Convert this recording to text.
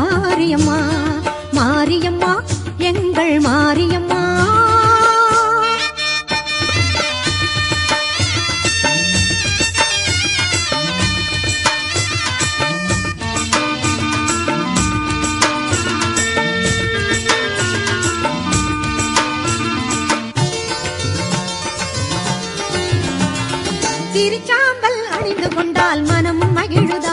மாரியம்மா மாரியம்மா எங்கள் மாரியம்மா. திருச்சாம்பல் அணிந்து கொண்டால் மனமும் மகிழுதா?